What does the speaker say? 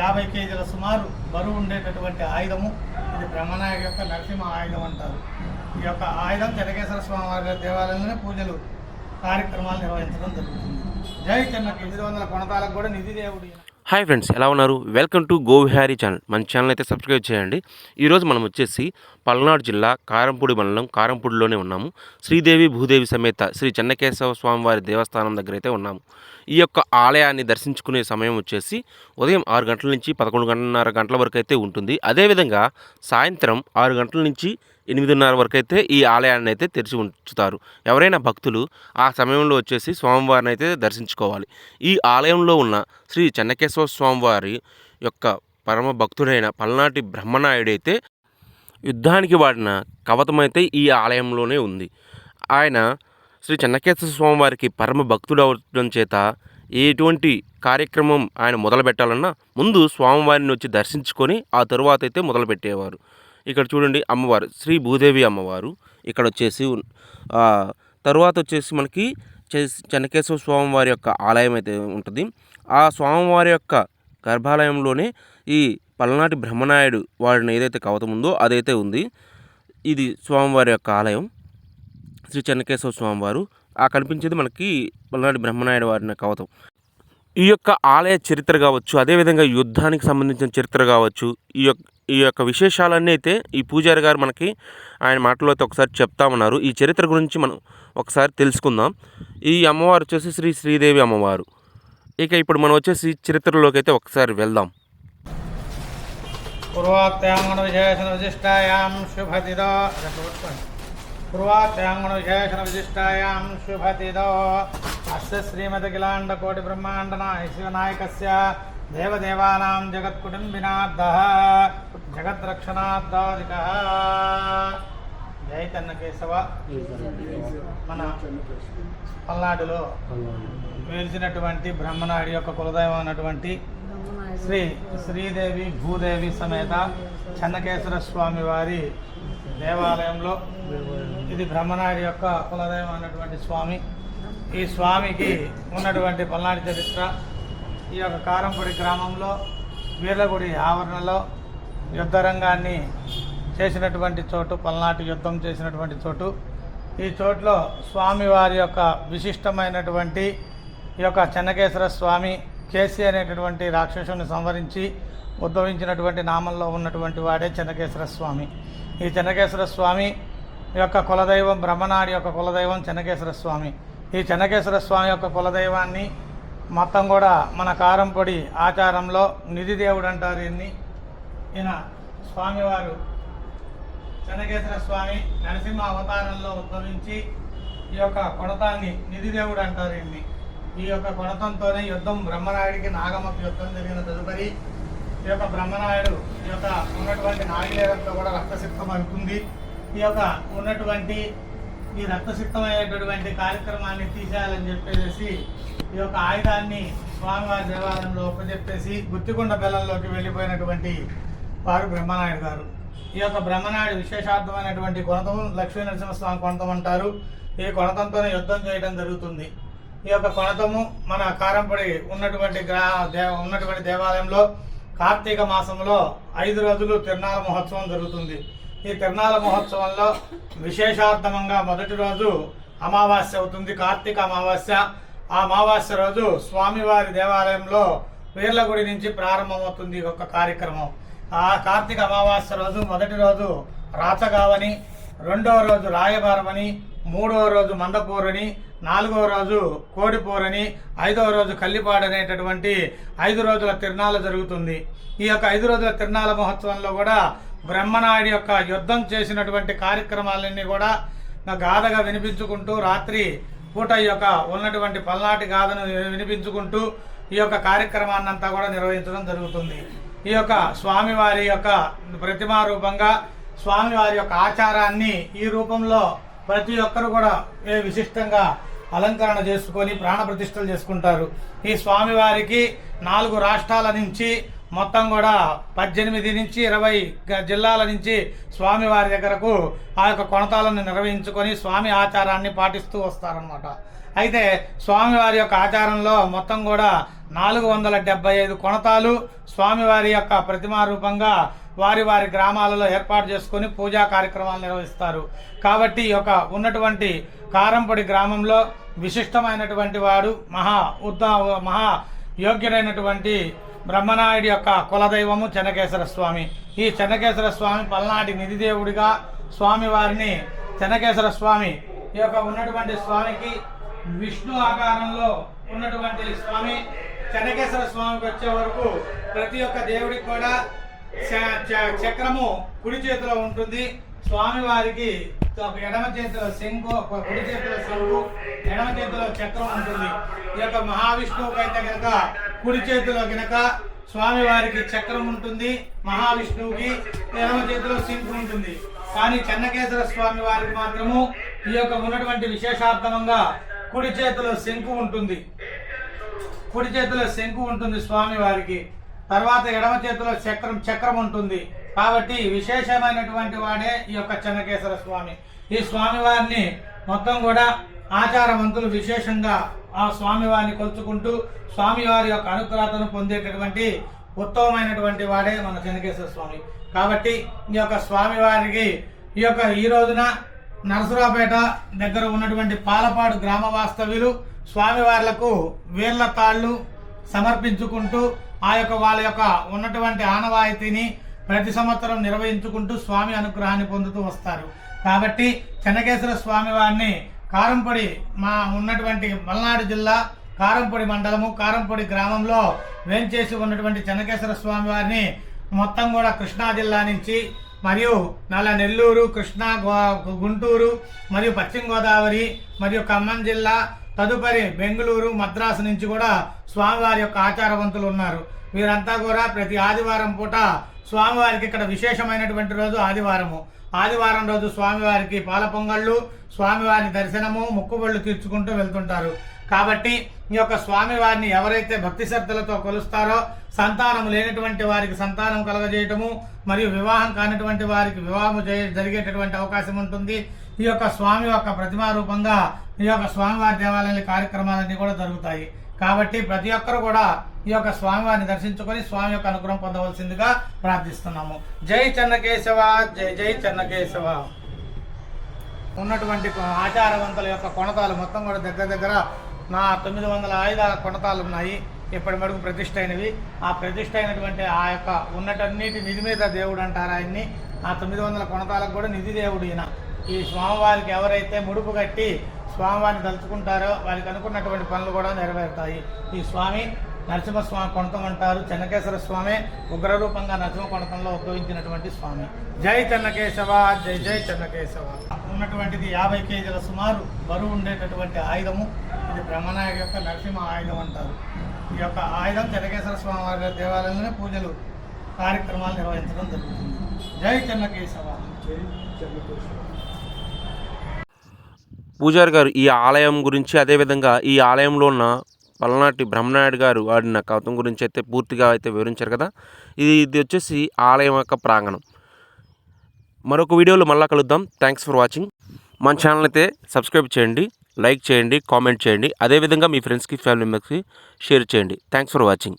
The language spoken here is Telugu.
యాభై కేజీల సుమారు బరువు ఉండేటటువంటి ఆయుధము. ఇది బ్రహ్మనాయక యొక్క నరసింహ ఆయుధం అంటారు. ఈ యొక్క ఆయుధం చెనకేశ్వర స్వామి వారి దేవాలయంలోనే పూజలు కార్యక్రమాలు నిర్వహించడం జరుగుతుంది. జై చెన్నకి. ఎనిమిది వందల కొనతాలకు కూడా నిధి దేవుడు హాయ్ ఫ్రెండ్స్ ఎలా ఉన్నారు? వెల్కమ్ టు గోవిహారీ ఛానల్ మన ఛానల్ అయితే సబ్స్క్రైబ్ చేయండి. ఈరోజు మనం వచ్చేసి పల్నాడు జిల్లా కారంపూడి మండలం కారంపూడిలోనే ఉన్నాము. శ్రీదేవి భూదేవి సమేత శ్రీ చెన్నకేశవ స్వామివారి దేవస్థానం దగ్గర అయితే ఉన్నాము. ఈ యొక్క ఆలయాన్ని దర్శించుకునే సమయం వచ్చేసి ఉదయం ఆరు గంటల నుంచి పదకొండు గంటన్నర గంటల వరకు అయితే ఉంటుంది. అదేవిధంగా సాయంత్రం ఆరు గంటల నుంచి ఎనిమిదిన్నర వరకు అయితే ఈ ఆలయాన్ని అయితే తెరిచి ఉంచుతారు. ఎవరైనా భక్తులు ఆ సమయంలో వచ్చేసి స్వామివారిని అయితే దర్శించుకోవాలి. ఈ ఆలయంలో ఉన్న శ్రీ చెన్నకేశ్వర స్వామివారి యొక్క పరమ భక్తుడైన పల్నాటి బ్రహ్మనాయుడైతే యుద్ధానికి వాడిన కవతమైతే ఈ ఆలయంలోనే ఉంది. ఆయన శ్రీ చెన్నకేశ్వర స్వామివారికి పరమ భక్తుడు అవడం చేత ఎటువంటి కార్యక్రమం ఆయన మొదలు పెట్టాలన్నా ముందు స్వామివారిని వచ్చి దర్శించుకొని ఆ తరువాత అయితే మొదలుపెట్టేవారు. ఇక్కడ చూడండి అమ్మవారు శ్రీ భూదేవి అమ్మవారు ఇక్కడ వచ్చేసి తరువాత వచ్చేసి మనకి చెన్నకేశవ చెన్నకేశ్వర స్వామివారి యొక్క ఆలయం అయితే ఉంటుంది. ఆ స్వామివారి యొక్క గర్భాలయంలోనే ఈ పల్నాటి బ్రహ్మనాయుడు వాడిని ఏదైతే కవతం ఉందో అదైతే ఉంది. ఇది స్వామివారి యొక్క ఆలయం. శ్రీ చెన్నకేశ్వర స్వామివారు ఆ కనిపించేది మనకి పల్నాటి బ్రహ్మనాయుడు వారిని కవతం. ఈ యొక్క ఆలయ చరిత్ర కావచ్చు అదేవిధంగా యుద్ధానికి సంబంధించిన చరిత్ర కావచ్చు ఈ యొక్క ఈ యొక్క విశేషాలన్నీ అయితే ఈ పూజారి గారు మనకి ఆయన మాటలో అయితే ఒకసారి చెప్తామన్నారు ఈ చరిత్ర గురించి మనం ఒకసారి తెలుసుకుందాం. ఈ అమ్మవారు వచ్చేసి శ్రీ శ్రీదేవి అమ్మవారు. ఇక ఇప్పుడు మనం వచ్చేసి చరిత్రలోకి అయితే ఒకసారి వెళ్దాం. పూర్వాత్యాంగణ విశేషణ విశిష్టాయాం శుభతిదో పూర్వాత్యాంగణ విశేషణ విశిష్టాయాం శుభతిదో అస్య శ్రీమదఖిలాండ కోటి బ్రహ్మాండ శివనాయకస్య దేవదేవానాం జగత్కుటుంబినార్థः జగద్రక్షణార్థాదికः జై కన్న కేశవ మన పల్నాడులో వేల్చినటువంటి బ్రహ్మనాయుడి యొక్క కులదైవం అన్నటువంటి శ్రీ శ్రీదేవి భూదేవి సమేత చెన్నకేశ్వర స్వామి వారి దేవాలయంలో ఇది బ్రహ్మనాయుడి యొక్క కులదైవం అన్నటువంటి స్వామి. ఈ స్వామికి ఉన్నటువంటి పల్నాడు చరిత్ర ఈ యొక్క కారంపూడి గ్రామంలో వీర్లగుడి ఆవరణలో యుద్ధరంగాన్ని చేసినటువంటి చోటు పల్నాటి యుద్ధం చేసినటువంటి చోటు. ఈ చోట్లో స్వామివారి యొక్క విశిష్టమైనటువంటి ఈ యొక్క చెన్నకేశ్వర స్వామి కేసీ అనేటటువంటి రాక్షసుని సంవరించి ఉద్భవించినటువంటి నామంలో ఉన్నటువంటి వాడే చెన్నకేశ్వర స్వామి. ఈ చెన్నకేశ్వర స్వామి యొక్క కులదైవం బ్రహ్మనాడి యొక్క కులదైవం చెన్నకేశ్వర స్వామి. ఈ చెన్నకేశ్వర స్వామి యొక్క కులదైవాన్ని మొత్తం కూడా మన కారంపొడి ఆచారంలో నిధి దేవుడు అంటారు ఈయన్ని. ఈయన స్వామివారు చెన్నకేశ్వర స్వామి నరసింహ అవతారంలో ఉద్భవించి ఈ యొక్క కొడతాన్ని నిధిదేవుడు అంటారు ఈయన్ని. ఈ యొక్క కొడతంతోనే యుద్ధం బ్రహ్మనాయుడికి నాగమ్మకి యుద్ధం జరిగిన తదుపరి ఈ యొక్క బ్రహ్మనాయుడు ఈ యొక్క ఉన్నటువంటి నాగిలేరంతో కూడా రక్తసిక్తం అవుతుంది. ఈ యొక్క ఉన్నటువంటి ఈ రక్తసిక్తమైనటువంటి కార్యక్రమాన్ని తీసేయాలని చెప్పేసి ఈ యొక్క ఆయుధాన్ని స్వామివారి దేవాలయంలో ఒప్పచెప్పేసి గుత్తికొండ బెల్లంలోకి వెళ్ళిపోయినటువంటి వారు బ్రహ్మనాయుడు గారు. ఈ యొక్క బ్రహ్మనాయుడు విశేషార్థమైనటువంటి కొనతం లక్ష్మీ నరసింహస్వామి కొనతం అంటారు. ఈ కొనతంతోనే యుద్ధం చేయడం జరుగుతుంది. ఈ యొక్క కొనతము మన కారంపడి ఉన్నటువంటి గ్రా దేవ ఉన్నటువంటి దేవాలయంలో కార్తీక మాసంలో ఐదు రోజులు తిరునాళ మహోత్సవం జరుగుతుంది. ఈ తిరునాళ మహోత్సవంలో విశేషార్థమంగా మొదటి రోజు అమావాస్య అవుతుంది కార్తీక అమావాస్య. ఆ అమావాస్య రోజు స్వామివారి దేవాలయంలో వీర్లగుడి నుంచి ప్రారంభమవుతుంది ఒక కార్యక్రమం. ఆ కార్తీక అమావాస్య రోజు మొదటి రోజు రాచగావని రెండవ రోజు రాయబారమని మూడవ రోజు మందపూరని నాలుగవ రోజు కోడిపూరని ఐదవ రోజు కల్లిపాడు అనేటటువంటి ఐదు రోజుల తిరునాళ్ళ జరుగుతుంది. ఈ యొక్క ఐదు రోజుల తిరునాళ్ళ మహోత్సవంలో కూడా బ్రహ్మనాయుడి యొక్క యుద్ధం చేసినటువంటి కార్యక్రమాలన్నీ కూడా నా గాథగా వినిపించుకుంటూ రాత్రి పూట ఈ యొక్క ఉన్నటువంటి పల్నాటి గాథను వినిపించుకుంటూ ఈ యొక్క కార్యక్రమాన్ని అంతా కూడా నిర్వహించడం జరుగుతుంది. ఈ యొక్క స్వామివారి యొక్క ప్రతిమా రూపంగా స్వామివారి యొక్క ఆచారాన్ని ఈ రూపంలో ప్రతి ఒక్కరు కూడా ఏ విశిష్టంగా అలంకరణ చేసుకొని ప్రాణ ప్రతిష్టలు చేసుకుంటారు. ఈ స్వామివారికి నాలుగు రాష్ట్రాల నుంచి మొత్తం కూడా పద్దెనిమిది నుంచి ఇరవై జిల్లాల నుంచి స్వామివారి దగ్గరకు ఆ యొక్క కొనతాలను నిర్వహించుకొని స్వామి ఆచారాన్ని పాటిస్తూ వస్తారనమాట అయితే స్వామివారి యొక్క ఆచారంలో మొత్తం కూడా నాలుగు వందల డెబ్బై ఐదు కొనతాలు స్వామివారి యొక్క ప్రతిమా రూపంగా వారి వారి గ్రామాలలో ఏర్పాటు చేసుకొని పూజా కార్యక్రమాలు నిర్వహిస్తారు. కాబట్టి ఈ యొక్క ఉన్నటువంటి కారంపొడి గ్రామంలో విశిష్టమైనటువంటి వాడు మహా ఉద్ద మహా యోగ్యుడైనటువంటి బ్రహ్మనాయుడి యొక్క కులదైవము చెన్నకేశ్వర స్వామి. ఈ చెన్నకేశ్వర స్వామి పల్నాటి నిధిదేవుడిగా స్వామివారిని చెన్నకేశ్వర స్వామి ఈ యొక్క ఉన్నటువంటి స్వామికి విష్ణు ఆకారంలో ఉన్నటువంటి స్వామి చెన్నకేశ్వర స్వామికి వచ్చే వరకు ప్రతి ఒక్క దేవుడికి కూడా చ- చ- చక్రము కుడి చేతిలో ఉంటుంది. స్వామి వారికి ఎడమ చేతిలో శంకు ఒక కుడి చేతిలో శంకు ఎడమ చేతిలో చక్రం ఉంటుంది. ఈ యొక్క మహావిష్ణువుకి అయితే కనుక కుడి చేతిలో కనుక స్వామి వారికి చక్రం ఉంటుంది మహావిష్ణువుకి ఎడమ చేతిలో శంకు ఉంటుంది. కానీ చెన్నకేశ్వర స్వామి వారికి మాత్రము ఈ యొక్క ఉన్నటువంటి విశేషార్థమంగా కుడి చేతిలో శంకు ఉంటుంది. కుడి చేతిలో శంకు ఉంటుంది స్వామి వారికి తర్వాత ఎడమ చేతిలో చక్రం చక్రం ఉంటుంది. కాబట్టి విశేషమైనటువంటి వాడే ఈ యొక్క చెన్నకేశ్వర స్వామి. ఈ స్వామి వారిని మొత్తం కూడా ఆచారవంతులు విశేషంగా ఆ స్వామి వారిని కొలుచుకుంటూ స్వామివారి యొక్క అనుగ్రహతను పొందేటటువంటి ఉత్తమమైనటువంటి వాడే మన చెన్నకేశ్వర స్వామి. కాబట్టి ఈ యొక్క స్వామివారికి ఈ యొక్క ఈ రోజున నరసరావుపేట దగ్గర ఉన్నటువంటి పాలపాడు గ్రామ వాస్తవ్యులు స్వామివార్లకు వేర్ల తాళ్ళు సమర్పించుకుంటూ ఆ యొక్క వాళ్ళ యొక్క ఉన్నటువంటి ఆనవాయితీని ప్రతి సంవత్సరం నిర్వహించుకుంటూ స్వామి అనుగ్రహాన్ని పొందుతూ వస్తారు. కాబట్టి చెన్నకేశ్వర స్వామి వారిని కారంపొడి మా ఉన్నటువంటి మల్నాడు జిల్లా కారంపొడి మండలము కారంపొడి గ్రామంలో వేంచేసి ఉన్నటువంటి చెన్నకేశ్వర స్వామి వారిని మొత్తం కూడా కృష్ణా జిల్లా నుంచి మరియు నల్ల నెల్లూరు కృష్ణా గో- గుంటూరు మరియు పశ్చిమ గోదావరి మరియు ఖమ్మం జిల్లా తదుపరి బెంగళూరు మద్రాసు నుంచి కూడా స్వామివారి యొక్క ఆచారవంతులు ఉన్నారు. వీరంతా కూడా ప్రతి ఆదివారం పూట స్వామివారికి ఇక్కడ విశేషమైనటువంటి రోజు ఆదివారము. ఆదివారం రోజు స్వామివారికి పాల పొంగళ్ళు స్వామివారి దర్శనము ముక్కుబళ్ళు తీర్చుకుంటూ వెళ్తుంటారు. కాబట్టి ఈ యొక్క స్వామివారిని ఎవరైతే భక్తి శ్రద్ధలతో కొలుస్తారో సంతానం లేనటువంటి వారికి సంతానం కలగజేయటము మరియు వివాహం కానటువంటి వారికి వివాహం జరిగేటటువంటి అవకాశం ఉంటుంది. ఈ యొక్క స్వామి యొక్క ప్రతిమా రూపంగా ఈ యొక్క స్వామివారి దేవాలయాల కార్యక్రమాలన్నీ కూడా జరుగుతాయి. కాబట్టి ప్రతి ఒక్కరు కూడా ఈ యొక్క స్వామివారిని దర్శించుకొని స్వామి యొక్క అనుగ్రహం పొందవలసిందిగా ప్రార్థిస్తున్నాము. జై చెన్నకేశవ జై జై చెన్నకేశవ. ఉన్నటువంటి ఆచారవంతుల యొక్క కొనతాలు మొత్తం కూడా దగ్గర దగ్గర నా తొమ్మిది వందల ఆయుధాల కొనతాలు ఉన్నాయి ఇప్పటి వరకు ప్రతిష్ట అయినవి ఆ ప్రతిష్ట అయినటువంటి ఆ యొక్క ఉన్నటన్నిటి నిధి మీద దేవుడు అంటారు ఆయన్ని. ఆ తొమ్మిది వందల కొనతాలకు కూడా నిధి దేవుడు ఈయన. ఈ స్వామివారికి ఎవరైతే ముడుపు కట్టి స్వామివారిని తలుచుకుంటారో వారికి అనుకున్నటువంటి పనులు కూడా నెరవేరుతాయి. ఈ స్వామి నరసింహస్వామి కొనతం అంటారు. చెన్నకేశ్వర స్వామి ఉగ్రరూపంగా నరసింహ కొనతంలో ఉద్భవించినటువంటి స్వామి. జై చెన్నకేశవ జై జై చెన్నకేశవ. ఉన్నటువంటిది యాభై కేజీల సుమారు బరువు ఉండేటటువంటి ఆయుధము. ఇది బ్రహ్మనాయుడు యొక్క నరసింహ ఆయుధం అంటారు. ఈ యొక్క ఆయుధం చెన్నకేశ్వర స్వామి వారి దేవాలయంలోనే పూజలు కార్యక్రమాలు నిర్వహించడం జరుగుతుంది. జై చెన్నకేశవ. జై చెన్నకేశవ. పూజారి గారు ఈ ఆలయం గురించి అదేవిధంగా ఈ ఆలయంలో ఉన్న పల్నాటి బ్రహ్మనాయుడు గారు ఆడిన కవితం గురించి అయితే పూర్తిగా అయితే వివరించారు కదా. ఇది ఇది వచ్చేసి ఆలయం యొక్క ప్రాంగణం. మరొక వీడియోలో మళ్ళా కలుద్దాం. థ్యాంక్స్ ఫర్ వాచింగ్ మన ఛానల్ అయితే సబ్స్క్రైబ్ చేయండి. లైక్ చేయండి కామెంట్ చేయండి. అదేవిధంగా మీ ఫ్రెండ్స్కి ఫ్యామిలీ మెంబర్స్కి షేర్ చేయండి. Thanks for watching.